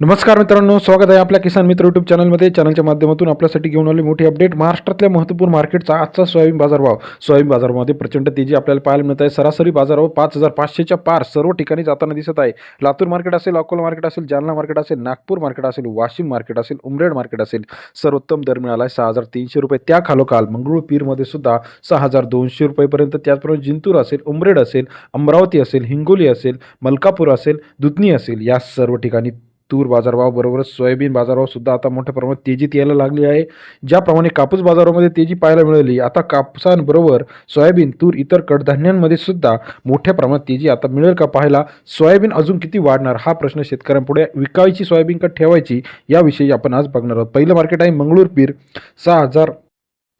नमस्कार मित्रांनो स्वागत आहे आपल्या किसान मित्र युट्यूब चॅनलमध्ये चॅनलच्या माध्यमातून आपल्यासाठी घेऊन आले मोठी अपडेट महाराष्ट्रातल्या महत्त्वपूर्ण मार्केटचा आजचा सोयाबीन बाजारभाव. सोयाबीन बाजारामध्ये प्रचंड तेजी आपल्याला पाहायला मिळत आहे. सरासरी बाजारभाव पाच हजार पाचशेच्या पार सर्व ठिकाणी जाताना दिसत आहे. लातूर मार्केट असेल अकोला मार्केट असेल जालना मार्केट असेल नागपूर मार्केट असेल वाशिम मार्केट असेल उमरेड मार्केट असेल सर्वोत्तम दर मिळाला आहे सहा हजार तीनशे रुपये. त्या खालोखाल मंगळूर पीरमध्ये सुद्धा सहा हजार दोनशे रुपयेपर्यंत. त्याचप्रमाणे जिंतूर असेल उमरेड असेल अमरावती असेल हिंगोली असेल मलकापूर असेल दुधनी असेल या सर्व ठिकाणी तूर बाजारभाव बरोबर सोयाबीन बाजारभाव सुद्धा आता मोठ्या प्रमाणात तेजीत यायला लागली आहे. ज्याप्रमाणे कापूस बाजारामध्ये तेजी पाहायला मिळाली आता कापसांबरोबर सोयाबीन तूर इतर कडधान्यांमध्ये सुद्धा मोठ्या प्रमाणात तेजी आता मिळेल का पाहायला? सोयाबीन अजून किती वाढणार? हा प्रश्न शेतकऱ्यांपुढे विकायची सोयाबीन का ठेवायची याविषयी आपण आज बघणार आहोत. पहिलं मार्केट आहे मंगळूर पीर सहा हजार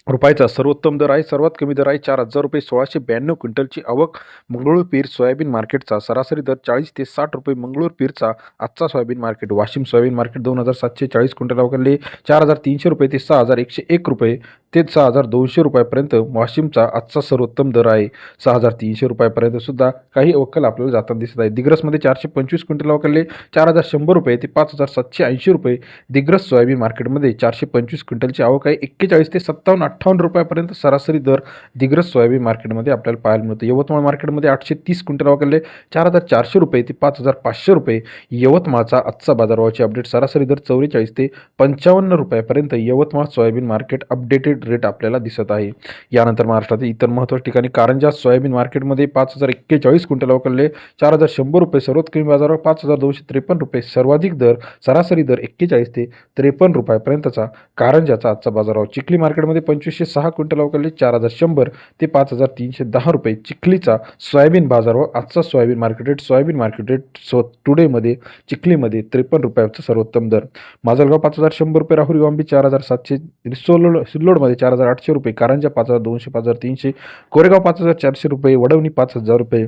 रुपयाचा सर्वोत्तम दर आहे. सर्वात कमी दर आहे चार हजार रुपये. सोळाशे ब्याण्णव क्विंटलची आवक मंगळूर पीर सोयाबीन मार्केटचा सरासरी दर चाळीस ते साठ रुपये. मंगळूर पीरचा आजचा soybean market Washim soybean market दोन हजार सातशे चाळीस क्विंटल अवघडले चार हजार तीनशे रुपये ते सहा हजार एकशे एक रुपये तेच सहा हजार दोनशे रुपयापर्यंत वाशिमचा आजचा सर्वोत्तम दर आहे. सहा हजार तीनशे रुपयापर्यंत सुद्धा काही अवकल आपल्याला जाताना दिसत आहे. दिग्रसमध्ये चारशे पंचवीस क्विंटल अवकलले चार हजार शंभर रुपये ते पाच हजार सातशे ऐंशी रुपये दिग्रस सोयाबीन मार्केटमध्ये चारशे पंचवीस क्विंटलची आवक आहे. एक्केचाळीस ते सत्तावन्न अठ्ठावन्न रुपयापर्यंत सरासरी दर दिग्रस सोयाबीन मार्केटमध्ये आपल्याला पाहायला मिळतं. यवतमाळ मार्केटमध्ये आठशे तीस क्विंटल अवकलले चार हजार चारशे रुपये ते पाच हजार पाचशे रुपये यवतमाळचा आजचा बाजारभावाची अपडेट सरासरी दर चौवेचाळीस ते पंचावन्न रुपयापर्यंत Yavatmal soybean market updated rate आपल्याला दिसत आहे. यानंतर महाराष्ट्रातील इतर महत्त्वाच्या ठिकाणी कारंजा सोयाबीन मार्केटमध्ये पाच हजार एक्केचाळीस क्विंटल अवकलले चार हजार शंभर रुपये सर्वात कमी बाजारावर पाच हजार दोनशे त्रेपन्न रुपये सर्वाधिक दर सरासरी दर एक्केचाळीस ते त्रेपन्न रुपयापर्यंतचा कारंजाचा आजचा बाजारभाव. चिखली मार्केटमध्ये पंचवीसशे सहा क्विंटल अवकलले चार हजार शंभर ते पाच हजार तीनशे दहा रुपये. चिखलीचा सोयाबीन बाजारभाव आजचा soybean market rate soybean market rate so टुडेमध्ये चिखलीमध्ये त्रेपन्न रुपयाचा सर्वोत्तम दर. माजलगाव पाच हजार शंभर रुपये राहुरी गांबी चार हजार सातशे सोलोड सिल्लोडमध्ये चार हजार आठशे रुपये कारंजा पाच हजार दोनशे पाच हजार तीनशे कोरेगाव पाच हजार चारशे रुपये वडवणी पाच हजार रुपये.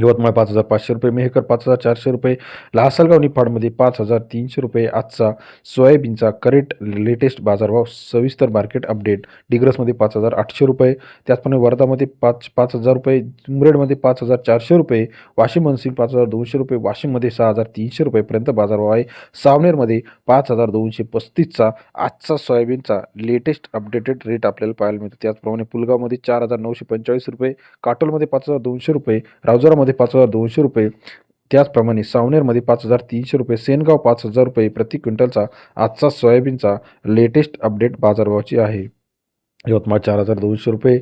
यवतमाळ पाच हजार पाचशे रुपये मेहकर पाच हजार चारशे रुपये लासलगाव निफाडमध्ये पाच हजार तीनशे रुपये आजचा सोयाबीनचा करेक्ट लेटेस्ट बाजारभाव सविस्तर मार्केट अपडेट डिग्रसमध्ये पाच हजार आठशे रुपये त्याचप्रमाणे वर्धामध्ये पाच पाच हजार रुपये उमरेडमध्ये पाच हजार चारशे रुपये वाशिम मनसिंग पाच हजार दोनशे रुपये वाशिममध्ये सहा हजार तीनशे रुपयेपर्यंत बाजारभाव आहे. सावनेरमध्ये पाच हजार दोनशे पस्तीसचा आजचा सोयाबीनचा लेटेस्ट अपडेटेड रेट आपल्याला पाहायला मिळतो. त्याचप्रमाणे पुलगावमध्ये चार हजार नऊशे पंचेचाळीस रुपये काटोलमध्ये पाच हजार दोनशे रुपये रावजरामध्ये पाच हजार दोनशे रुपये. त्याचप्रमाणे सावनेरमध्ये पाच हजार तीनशे रुपये. सेनगाव पाच हजार रुपये प्रति क्विंटलचा आजचा सोयाबीनचा लेटेस्ट अपडेट बाजारभावाची आहे. यवतमाळ चार हजार दोनशे रुपये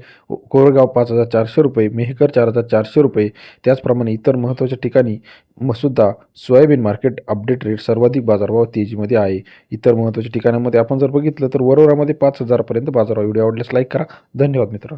कोरगाव पाच हजार चारशे रुपये मेहकर चार हजार चारशे रुपये. त्याचप्रमाणे इतर महत्त्वाच्या ठिकाणी म सुद्धा सोयाबीन मार्केट अपडेट रेट सर्वाधिक बाजारभाव तेजीमध्ये आहे. इतर महत्त्वाच्या ठिकाणांमध्ये आपण जर बघितलं तर वरोरामध्ये पाच हजारपर्यंत बाजारभाव. व्हिडिओ आवडल्यास लाईक करा. धन्यवाद मित्रांनो.